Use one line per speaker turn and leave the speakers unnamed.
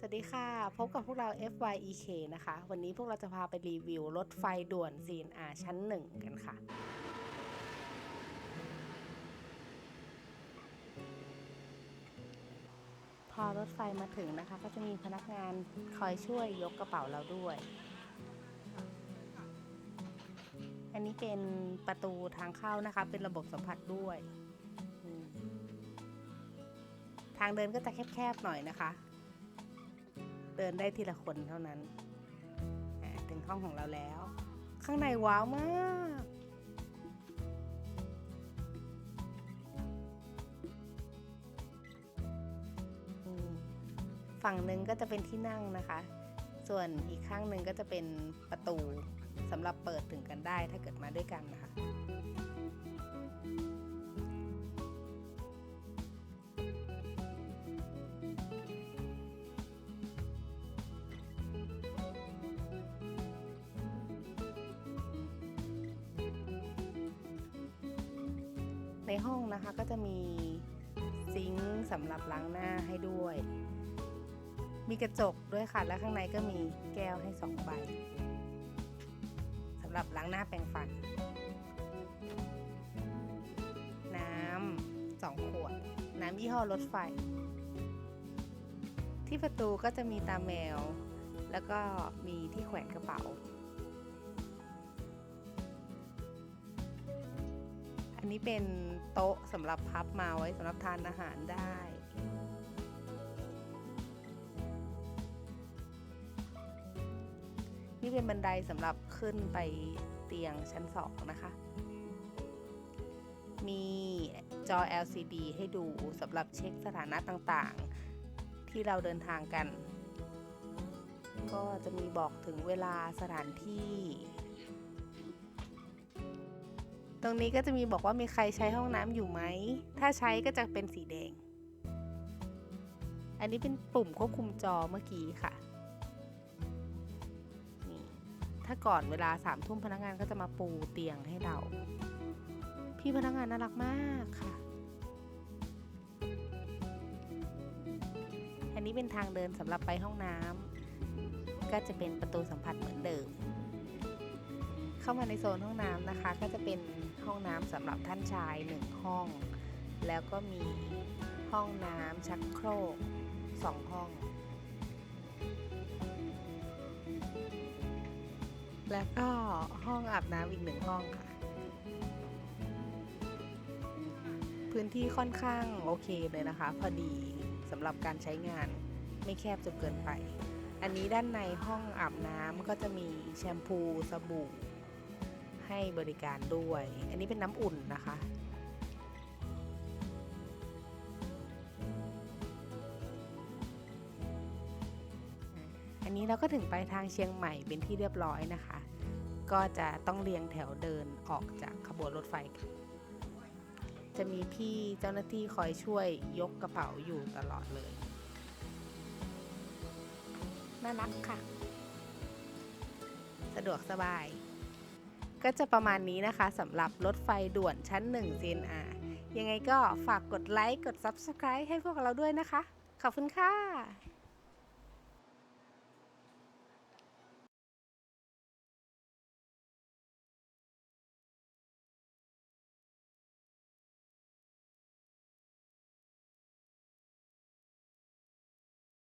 สวัสดีค่ะ พบกับพวกเรา FYEK นะคะ วันนี้พวกเราจะพาไปรีวิวรถไฟด่วน CNR ชั้นหนึ่งกันค่ะ พอรถไฟมาถึงนะคะ ก็จะมีพนักงานคอยช่วยยกกระเป๋าเราด้วย อันนี้เป็นประตูทางเข้านะคะ เป็นระบบสัมผัสด้วย ทางเดินก็จะแคบๆหน่อยนะคะ เดินได้ทีละคนเท่านั้น ถึงห้องของเราแล้ว ข้างในว้าวมากฝั่งหนึ่งก็จะเป็นที่นั่งนะคะ ส่วนอีกข้างหนึ่งก็จะเป็นประตูสำหรับเปิดถึงกันได้ถ้าเกิดมาด้วยกันนะคะ ในห้องนะคะก็จะมีซิงค์สำหรับล้างหน้าให้ด้วย มีกระจกด้วยค่ะ และข้างในก็มีแก้วให้สองใบสำหรับล้างหน้าแปรงฟัน น้ำสองขวด น้ำยี่ห้อรถไฟ ที่ประตูก็จะมีตาแมว แล้วก็มีที่แขวนกระเป๋า อันนี้เป็นโต๊ะสำหรับพับมาไว้สำหรับทานอาหารได้ นี่เป็นบันไดสำหรับขึ้นไปเตียงชั้นสองนะคะ มีจอ LCD ให้ดูสำหรับเช็คสถานะต่างๆ ที่เราเดินทางกัน ก็จะมีบอกถึงเวลาสถานที่ ตรงนี้ก็จะมีบอกว่ามีใครใช้ห้องน้ำอยู่ไหม ถ้าใช้ก็จะเป็นสีแดง อันนี้เป็นปุ่มควบคุมจอเมื่อกี้ค่ะ นี่ ถ้าก่อนเวลาสามทุ่มพนักงานก็จะมาปูเตียงให้เรา พี่พนักงานน่ารักมากค่ะ อันนี้เป็นทางเดินสำหรับไปห้องน้ำก็จะเป็นประตูสัมผัสเหมือนเดิม เข้ามาในโซนห้องน้ำนะคะ ก็จะเป็นห้องน้ำสำหรับท่านชายหนึ่งห้อง แล้วก็มีห้องน้ำชักโครกสองห้อง แล้วก็ห้องอาบน้ำอีกหนึ่งห้องค่ะ พื้นที่ค่อนข้างโอเคเลยนะคะ พอดีสำหรับการใช้งานไม่แคบจนเกินไปอันนี้ด้านในห้องอาบน้ำก็จะมีแชมพู สบู่ ให้บริการด้วย อันนี้เป็นน้ำอุ่นนะคะอันนี้เราก็ถึงไปลายทางเชียงใหม่เป็นที่เรียบร้อยนะคะ ก็จะต้องเรียงแถวเดินออกจากขบวนรถไฟ จะมีพี่เจ้าหน้าที่คอยช่วยยกกระเป๋าอยู่ตลอดเลย น่ารักค่ะ สะดวกสบาย ก็จะประมาณนี้นะคะสำหรับรถไฟด่วนชั้น 1 CNR ยังไงก็ฝากกดไลค์ กด Subscribe ให้พวกเราด้วยนะคะ ขอบคุณค่ะ